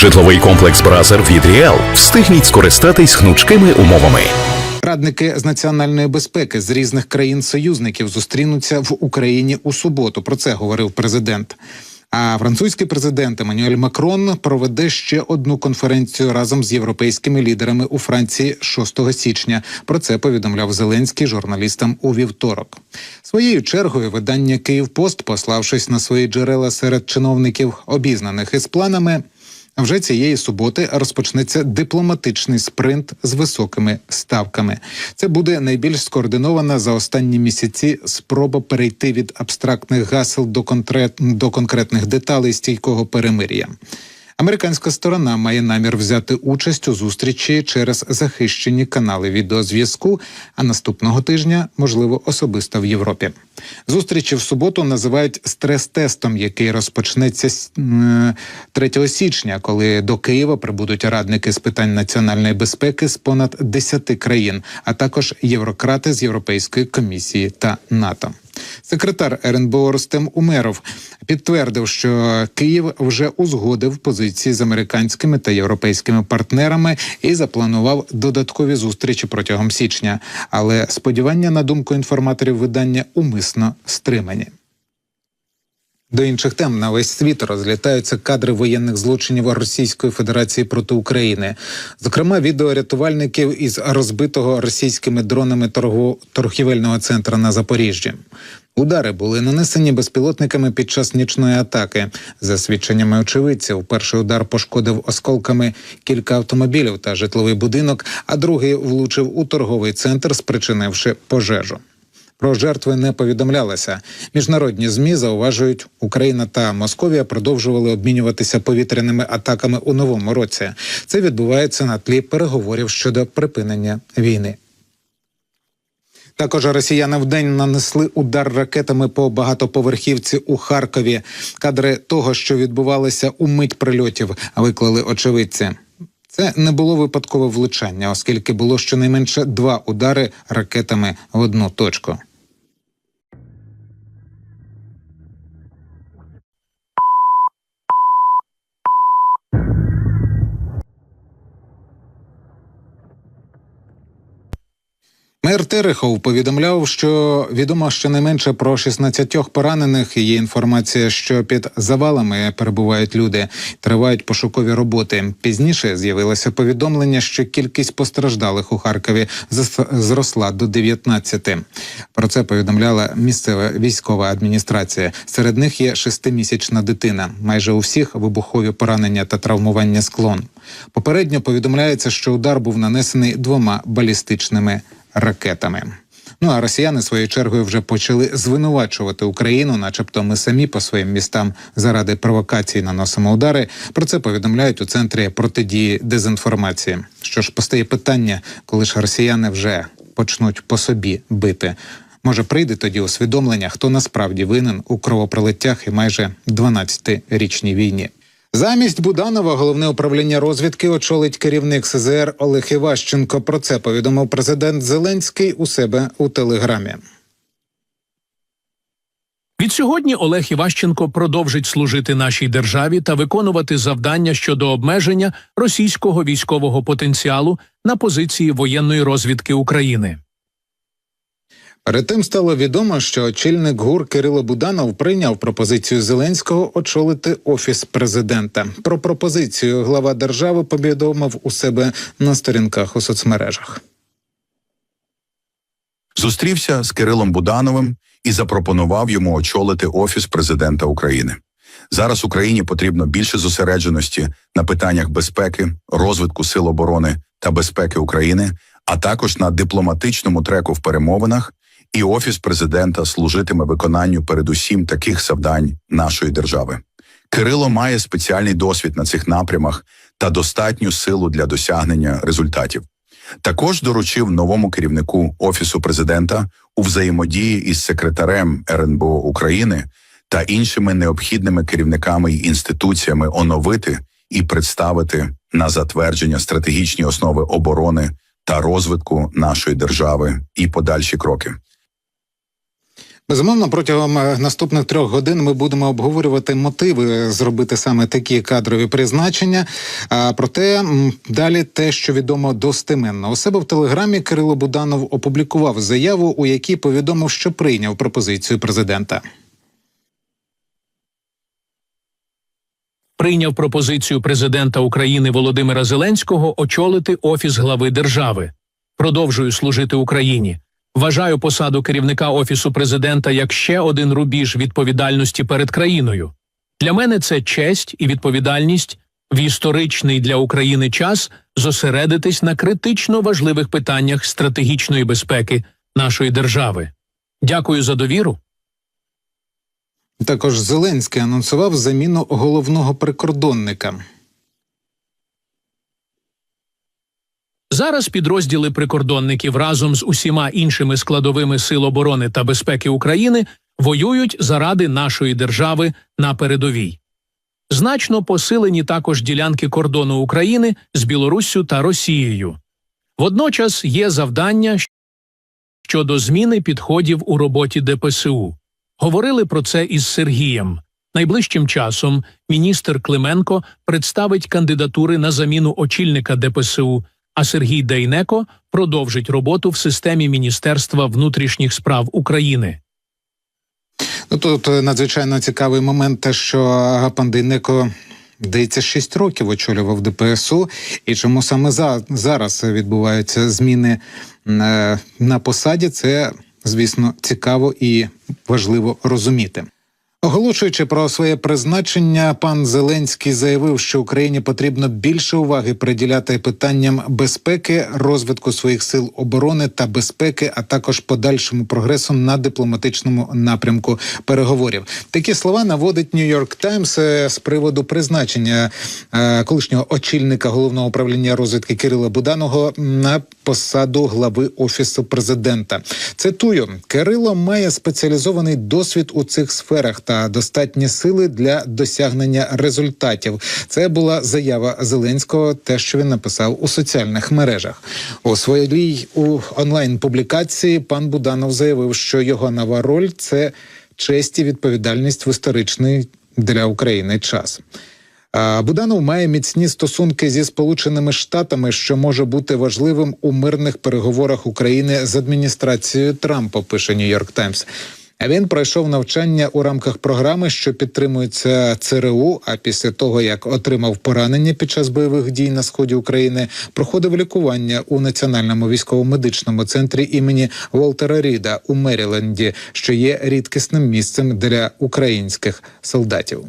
Житловий комплекс Бразер від Ріал. Встигніть скористатись гнучкими умовами. Радники з національної безпеки з різних країн-союзників зустрінуться в Україні у суботу. Про це говорив президент. А французький президент Еммануель Макрон проведе ще одну конференцію разом з європейськими лідерами у Франції 6 січня. Про це повідомляв Зеленський журналістам у вівторок. Своєю чергою видання Київпост, пославшись на свої джерела серед чиновників, обізнаних із планами. Вже цієї суботи розпочнеться дипломатичний спринт з високими ставками. Це буде найбільш скоординована за останні місяці спроба перейти від абстрактних гасел до, конкрет... до конкретних деталей стійкого перемир'я. Американська сторона має намір взяти участь у зустрічі через захищені канали відеозв'язку, а наступного тижня, можливо, особисто в Європі. Зустрічі в суботу називають стрес-тестом, який розпочнеться 3 січня, коли до Києва прибудуть радники з питань національної безпеки з понад 10 країн, а також єврократи з Європейської комісії та НАТО. Секретар РНБО Ростем Умеров підтвердив, що Київ вже узгодив позиції з американськими та європейськими партнерами і запланував додаткові зустрічі протягом січня. Але сподівання на думку інформаторів видання умисно стримані. До інших тем на весь світ розлітаються кадри воєнних злочинів Російської Федерації проти України. Зокрема, відео рятувальників із розбитого російськими дронами торгу... торгівельного центру на Запоріжжі. Удари були нанесені безпілотниками під час нічної атаки. За свідченнями очевидців, перший удар пошкодив осколками кілька автомобілів та житловий будинок, а другий влучив у торговий центр, спричинивши пожежу. Про жертви не повідомлялося. Міжнародні змі зауважують, Україна та Московія продовжували обмінюватися повітряними атаками у новому році. Це відбувається на тлі переговорів щодо припинення війни. Також росіяни вдень нанесли удар ракетами по багатоповерхівці у Харкові. Кадри того, що відбувалося у мить прильотів, виклали очевидці. Це не було випадкове влучання, оскільки було щонайменше два удари ракетами в одну точку. Мер Терехов повідомляв, що відомо щонайменше про 16 поранених. Є інформація, що під завалами перебувають люди, тривають пошукові роботи. Пізніше з'явилося повідомлення, що кількість постраждалих у Харкові зросла до 19. Про це повідомляла місцева військова адміністрація. Серед них є шестимісячна дитина. Майже у всіх вибухові поранення та травмування склон. Попередньо повідомляється, що удар був нанесений двома балістичними ракетами. Ну а росіяни своєю чергою вже почали звинувачувати Україну, начебто ми самі по своїм містам заради провокації наносимо удари. Про це повідомляють у центрі протидії дезінформації. Що ж постає питання, коли ж росіяни вже почнуть по собі бити. Може, прийде тоді усвідомлення, хто насправді винен у кровопролиттях і майже 12-річній війні. Замість Буданова головне управління розвідки очолить керівник СЗР Олег Іващенко. Про це повідомив президент Зеленський у себе у телеграмі. Відсьогодні Олег Іващенко продовжить служити нашій державі та виконувати завдання щодо обмеження російського військового потенціалу на позиції воєнної розвідки України. Перед тим стало відомо, що очільник ГУР Кирило Буданов прийняв пропозицію Зеленського очолити офіс президента. Про пропозицію глава держави повідомив у себе на сторінках у соцмережах. зустрівся з Кирилом Будановим і запропонував йому очолити офіс президента України. Зараз Україні потрібно більше зосередженості на питаннях безпеки, розвитку сил оборони та безпеки України, а також на дипломатичному треку в перемовинах. І офіс президента служитиме виконанню передусім таких завдань нашої держави. Кирило має спеціальний досвід на цих напрямах та достатню силу для досягнення результатів. Також доручив новому керівнику офісу президента у взаємодії із секретарем РНБО України та іншими необхідними керівниками й інституціями оновити і представити на затвердження стратегічні основи оборони та розвитку нашої держави і подальші кроки. Безумовно, протягом е, наступних трьох годин ми будемо обговорювати мотиви зробити саме такі кадрові призначення. А проте далі те, що відомо достеменно у себе в телеграмі, Кирило Буданов опублікував заяву, у якій повідомив, що прийняв пропозицію президента. Прийняв пропозицію президента України Володимира Зеленського очолити офіс глави держави. Продовжую служити Україні. Вважаю посаду керівника офісу президента як ще один рубіж відповідальності перед країною. Для мене це честь і відповідальність в історичний для України час зосередитись на критично важливих питаннях стратегічної безпеки нашої держави. Дякую за довіру. Також Зеленський анонсував заміну головного прикордонника. Зараз підрозділи прикордонників разом з усіма іншими складовими сил оборони та безпеки України воюють заради нашої держави на передовій. Значно посилені також ділянки кордону України з Білоруссю та Росією. Водночас є завдання щодо зміни підходів у роботі ДПСУ. Говорили про це із Сергієм. Найближчим часом міністр Клименко представить кандидатури на заміну очільника ДПСУ, а Сергій Дейнеко продовжить роботу в системі Міністерства внутрішніх справ України. Ну тут е, надзвичайно цікавий момент, те, що пан Дейнеко, здається, 6 років очолював ДПСУ, і чому саме за, зараз відбуваються зміни е, на посаді, це, звісно, цікаво і важливо розуміти. Оголошуючи про своє призначення, пан Зеленський заявив, що Україні потрібно більше уваги приділяти питанням безпеки, розвитку своїх сил оборони та безпеки, а також подальшому прогресу на дипломатичному напрямку переговорів. Такі слова наводить Нью-Йорк Таймс е, з приводу призначення е, колишнього очільника головного управління розвідки Кирила Буданого на посаду глави офісу президента. Цитую: Кирило має спеціалізований досвід у цих сферах та достатні сили для досягнення результатів. Це була заява Зеленського, те, що він написав у соціальних мережах. У своїй у онлайн публікації пан Буданов заявив, що його нова роль це честь і відповідальність в історичний для України час. Буданов має міцні стосунки зі Сполученими Штатами, що може бути важливим у мирних переговорах України з адміністрацією Трампа. Пише Нью-Йорк Таймс. Він пройшов навчання у рамках програми, що підтримується ЦРУ. А після того як отримав поранення під час бойових дій на сході України, проходив лікування у національному військово-медичному центрі імені Волтера Ріда у Меріленді, що є рідкісним місцем для українських солдатів.